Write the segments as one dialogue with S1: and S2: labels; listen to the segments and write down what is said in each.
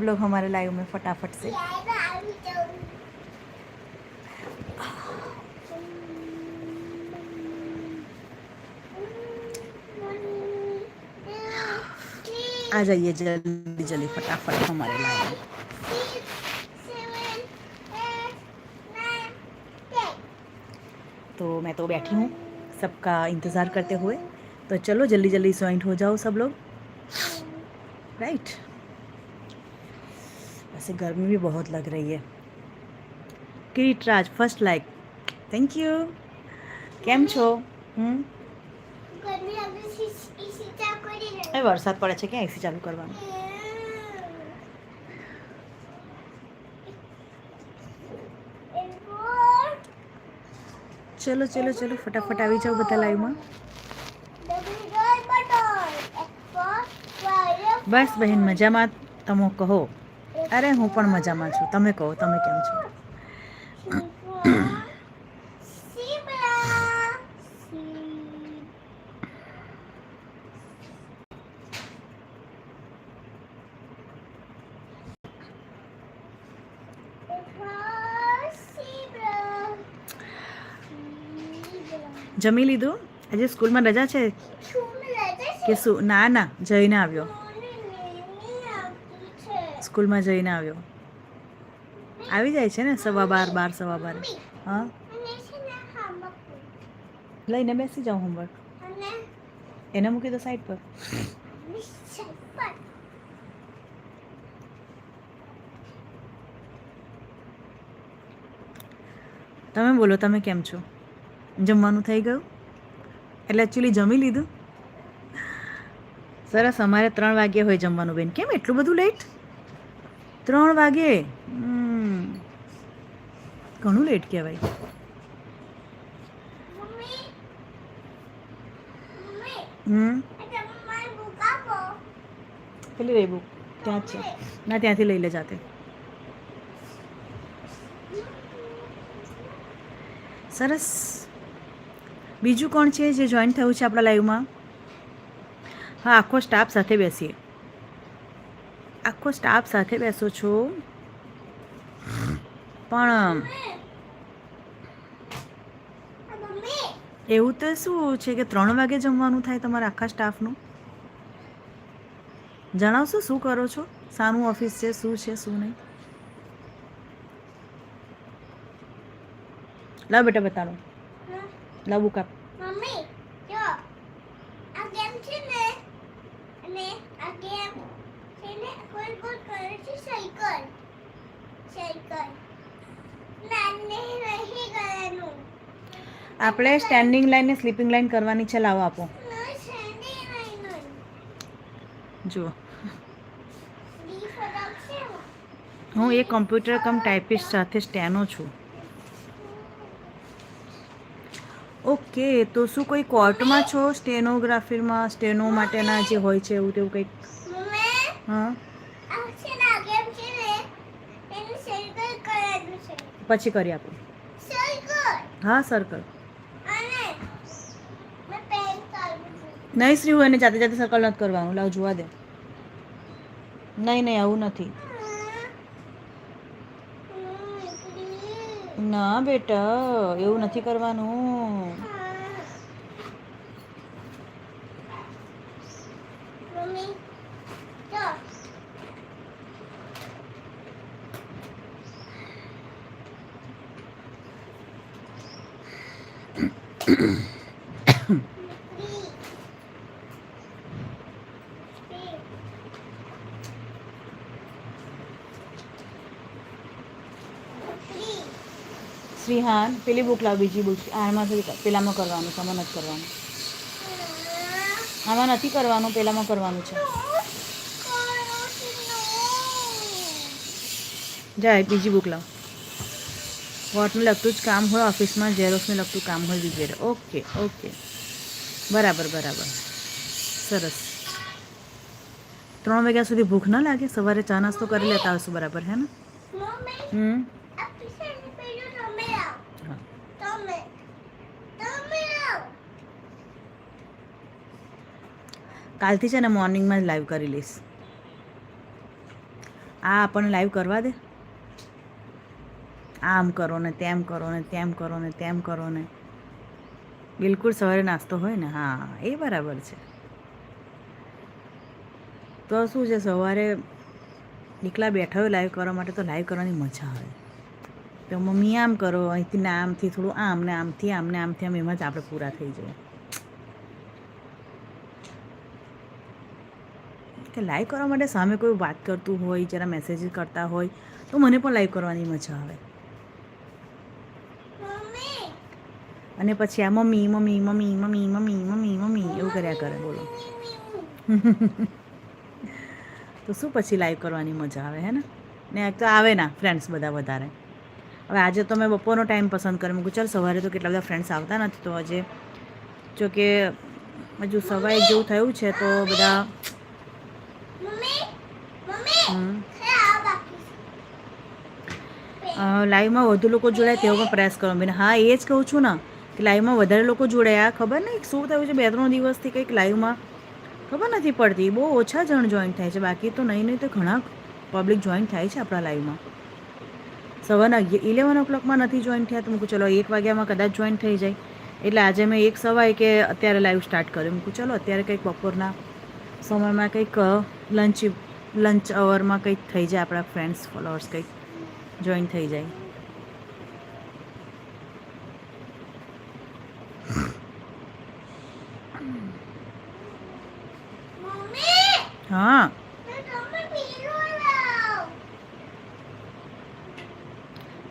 S1: लोग हमारे लाइव में फटाफट से। आ जाइए जल्दी जल्दी, फटाफट हमारे लाइव में। तो मैं तो बैठी हूँ, सबका इंतज़ार करते हुए। तो चलो जल्दी जल्दी ज्वाइंट हो जाओ सब लोग। राइट वैसे गर्मी भी बहुत लग रही है Kirit Raj first like thank you કેમ છો હમ એ વરસાદ પડે છે ક્યાં એસી ચાલુ કરવાનું ચલો ચલો ચલો ફટાફટ આવી જાઓ બધા લાઈવમાં બસ બહેન મજામાં તમે કહો અરે હું પણ મજામાં છું. તમે કહો તમે કેમ છો? જમી લીધું? આજે સ્કૂલમાં રજા છે? કે શું ના ના જઈને આવ્યો. સ્કૂલમાં જઈને આવ્યો. આવી જાય છે ને સવા બાર બાર, સવા બાર. હા? લઈને બેસી જાઉં હોમવર્ક એને મૂકી દો સાઈડ પર. તમે બોલો, તમે કેમ છો? જમવાનું થઈ ગયું? એટલે એકચ્યુઅલી જમી લીધું? સરસ, અમારે ત્રણ વાગ્યે હોય જમવાનું બેન. કેમ એટલું બધું લેટ ત્રણ વાગે હમ. ઘણું લેટ કહેવાય. હમ? પેલી રહી બુક ત્યાં જ છે. ના ત્યાંથી લઈ લે જાતે સરસ. બીજું કોણ છે જે જોઈન થયું છે આપણા લાઈવમાં હા આખો સ્ટાફ સાથે બેસીએ. આખો સ્ટાફ સાથે બેસો છો. પણ એવું તો શું છે કે ત્રણ વાગે જમવાનું થાય તમારા આખા સ્ટાફનું જણાવશો શું કરો છો? સારું ઓફિસ છે, શું છે, શું નહીં? લાવ બેટા બતાડો. લાવ બુક આપ.
S2: મમ્મી, જો, આ ગેમ છે ને, અને આ ગેમ છે ને ગોલ ગોલ કરે છે? સાયકલ સાયકલ નાને રહી ગયાનું
S1: આપણે સ્ટેન્ડિંગ લાઈન ને સ્લીપિંગ લાઈન કરવાની છે લાવો આપો. જુઓ. હું એ કમ્પ્યુટર કમ ટાઈપિસ્ટ સાથે સ્ટેનો છું. ઓકે તો શું કોઈ કોર્ટમાં છો? સ્ટેનોગ્રાફીમાં સ્ટેનો માટેના જે હોય છે એવું તેવું કંઈક? હા. પછી કરી આપો. હા સર્કલ નહીં શ્રી એને જાતે જાતે સર્કલ નથી કરવાનું. લાવ, જોવા દે. નહીં નહીં, આવું નથી. ના, બેટા, એવું નથી કરવાનું.
S2: મમ્મી જો
S1: શ્રીહાન, પેલી બુક લાવ, બીજી બુક આમાં પેલામાં કરવાનું છે, આમાં નથી કરવાનું. આમાં નથી કરવાનું, પેલામાં કરવાનું છે. જાય બીજી બુક લાવ. વોટને લગતું જ કામ હોય ઓફિસમાં ઝેરોક્સને લગતું કામ હોય વગેરે. Okay okay. બરાબર બરાબર. સરસ. ત્રણ વાગ્યા સુધી ભૂખ ન લાગે? સવારે ચા નાસ્તો કરી લેતા હશો બરાબર હે ને? હમ? કાલથી છે ને મોર્નિંગમાં જ લાઈવ કરી લઈશ. આ આપણને લાઈવ કરવા દે? આમ કરો ને તેમ કરો ને તેમ કરો ને તેમ કરો ને. બિલકુલ સવારે નાસ્તો હોય ને, હા, એ બરાબર છે. તો શું છે, સવારે એકલા બેઠા હોય લાઈવ કરવા માટે તો લાઈવ કરવાની મજા આવે. તો મમ્મી આમ કરો, અહીંથી ને આમથી, થોડું આમ ને આમથી, આમ ને આમથી, આમ એમાં જ આપણે પૂરા થઈ જઈએ. કે લાઈવ કરવા માટે સામે કોઈ વાત કરતું હોય, જરા મેસેજ કરતા હોય, તો મને પણ લાઈવ કરવાની મજા આવે
S2: મમ્મી
S1: અને પછી આ mummy mummy mummy mummy mummy mummy mummy એવું કર્યા કરે બોલો. તો શું પછી લાઈવ કરવાની મજા આવે હે ને? ને એક તો આવે ના ફ્રેન્ડ્સ બધા વધારે. હવે આજે તો મેં બપોરનો ટાઈમ પસંદ કર્યો. મૂકું ચાલ સવારે તો કેટલા બધા ફ્રેન્ડ્સ આવતા નથી. તો આજે જો કે હજુ સવારે જેવું થયું છે તો બધા લાઈવમાં વધુ લોકો જોડાય તેવો પણ પ્રયાસ કરો. બેન હા એ જ કહું છું ને. કે લાઈવમાં વધારે લોકો જોડાયા. ખબર નહીં? શું થયું છે? બે ત્રણ દિવસથી કંઈક લાઈવમાં ખબર નથી પડતી. બહુ ઓછા જણ જોઈન થાય છે. બાકી તો નહીં નહીં તો ઘણા પબ્લિક જોઈન થાય છે આપણા લાઈવમાં સવારના ઇલેવન ઓ ક્લોકમાં નથી જોઈન થયા તો મૂકું ચલો, એક વાગ્યામાં કદાચ જોઈન થઈ જાય. એટલે આજે મેં એક સવાય કે અત્યારે લાઈવ સ્ટાર્ટ કર્યું. મૂકું ચલો, અત્યારે કંઈક બપોરના સમયમાં કંઈક લંચ લંચ અવરમાં કંઈક થઈ જાય આપણા ફ્રેન્ડ્સ ફોલોઅર્સ કંઈક જોઈન થઈ જાય
S2: મમ્મી
S1: હા.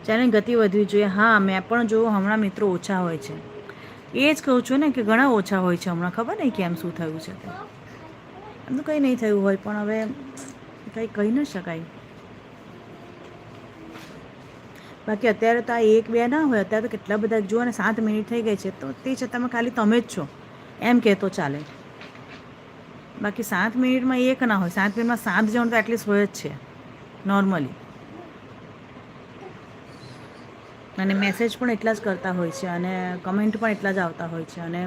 S1: ચેનલ ગતિ વધવી જોઈએ. હા, મેં પણ જોયું હમણાં મિત્રો ઓછા હોય છે. એ જ કહું છું ને કે ઘણા ઓછા હોય છે હમણાં. ખબર નહીં કેમ શું થયું છે એમ તો કંઈ નહીં થયું હોય, પણ હવે કંઈ કહી ન શકાય. બાકી અત્યારે તો આ એક બે ના હોય, અત્યારે તો કેટલા બધા, જુઓ ને, સાત મિનિટ થઈ ગઈ છે. તો તે છતાં ખાલી તમે જ છો. એમ કહેતો ચાલે. બાકી સાત મિનિટમાં એક ના હોય. સાત મિનિટમાં સાત જણ તો એટલીસ્ટ હોય જ છે. નોર્મલી અને મેસેજ પણ એટલા જ કરતા હોય છે અને કમેન્ટ પણ એટલા જ આવતા હોય છે અને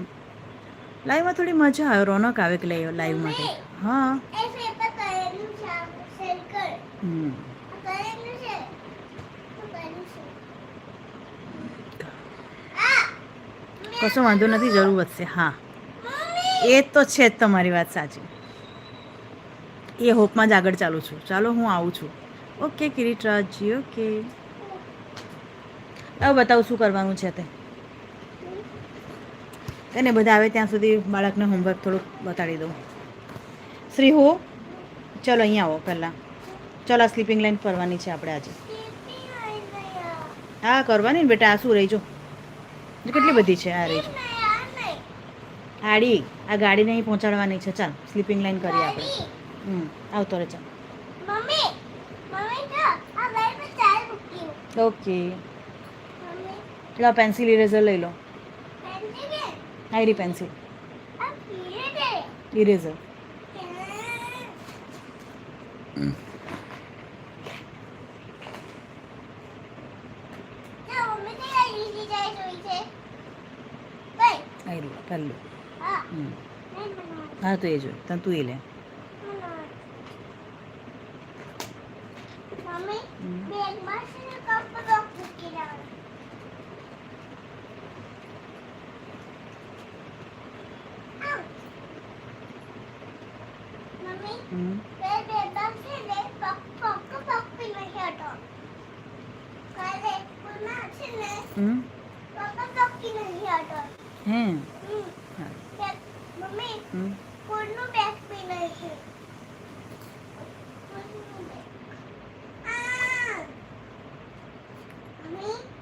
S1: લાઈવમાં થોડી મજા આવે. રોનક આવે કે લાઈવ માટે. હા. કશો વાંધો નથી, જરૂર વધશે. હા. એ તો છે જ તમારી વાત સાચી. એ હોપમાં જ આગળ ચાલું છું. ચાલો, હું આવું છું. Okay, Kiritraj ji, okay. હવે બતાવું શું કરવાનું છે તે. તેને બધા આવે ત્યાં સુધી બાળકને હોમવર્ક થોડુંક બતાડી દઉં. શ્રી હો, ચલો અહીંયા આવો પહેલાં. ચલો સ્લીપિંગ લાઈન કરવાની છે આપણે આજે. હા, કરવાની ને બેટા, આ શું રહી જો? જો કેટલી બધી છે? આ રહી જો.
S2: નહીં આ નહીં
S1: આડી આ ગાડીને અહીં પહોંચાડવાની છે. ચાલ સ્લીપિંગ લાઈન કરીએ આપણે. હમ આવતો રહે ચાલ.
S2: મમ્મી! મમ્મી તો આ ગાડી ચાલ મૂક્યું
S1: ઓકે. લો પેન્સિલ ઇરેઝર લઈ લો. આયરી પેન્સિલ ઇરેઝર પહેલું.
S2: હા.
S1: તો એ જો તને તું એ લે. હમ. હમ.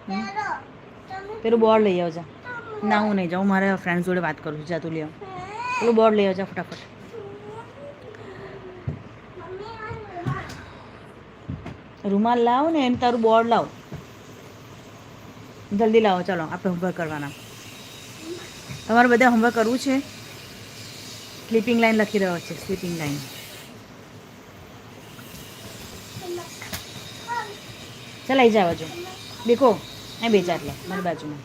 S2: બેગ
S1: પેલું બોર્ડ લઈ આવજો. ના હું નહીં જાઉં. મારા ફ્રેન્ડ જોડે વાત કરું છું. જા તું લઈ આવ. પેલું બોર્ડ લઈ આવજો ફટાફટ.
S2: રૂમાલ.
S1: લાવો લાવ ને એને તારું બોર્ડ લાવ. જલ્દી લાવો. ચાલો આપણે હોમવર્ક કરવાના. તમારે બધા હોમવર્ક કરવું છે? સ્લીપિંગ લાઈન લખી રહ્યો છે સ્લીપિંગ લાઇન ચલાઈ જાવ જો દેખો એ બે ચાર લે મારી બાજુમાં.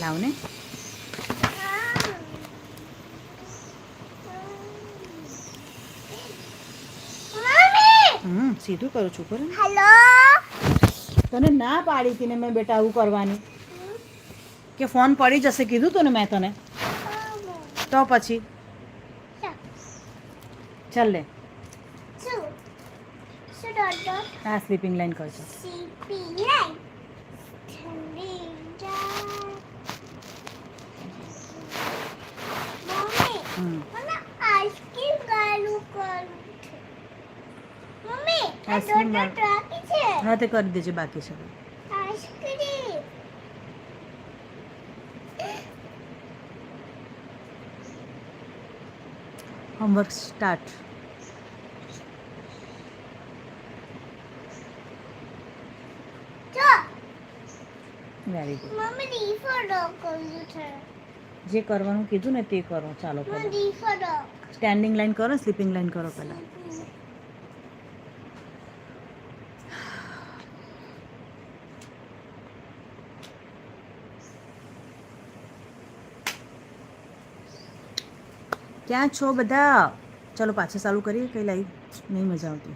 S1: લાવ ને. હમ સીધું કરો છોકરો
S2: હેલો
S1: તને ના પાડી હતી ને મેં બેટા આવું કરવાની? કે ફોન પડી જશે કીધું તું ને મેં તને? તો પછી? ચાલ લે. આ સ્લીપિંગ લાઈન કરજો
S2: આઈસ્ક્રીમ ગાલું કરું છે મમ્મી આ
S1: આઈસ્ક્રીમ
S2: ડોટ ડોટ રાખી છે
S1: હા તે કરી દેજે બાકી છે
S2: આઈસ્ક્રીમ
S1: હોમવર્ક સ્ટાર્ટ
S2: જો
S1: very good
S2: mummy D for dog કર્યું છે
S1: જે કરવાનું કીધું ને તે કરો ચાલો
S2: મને
S1: પહેલાં
S2: D for dog
S1: standing line કરો સ્લીપિંગ લાઈન કરો પહેલાં ક્યાં છો બધા? ચલો પાછા ચાલુ કરીએ કંઈ લાઈવ નહીં મજા આવતી.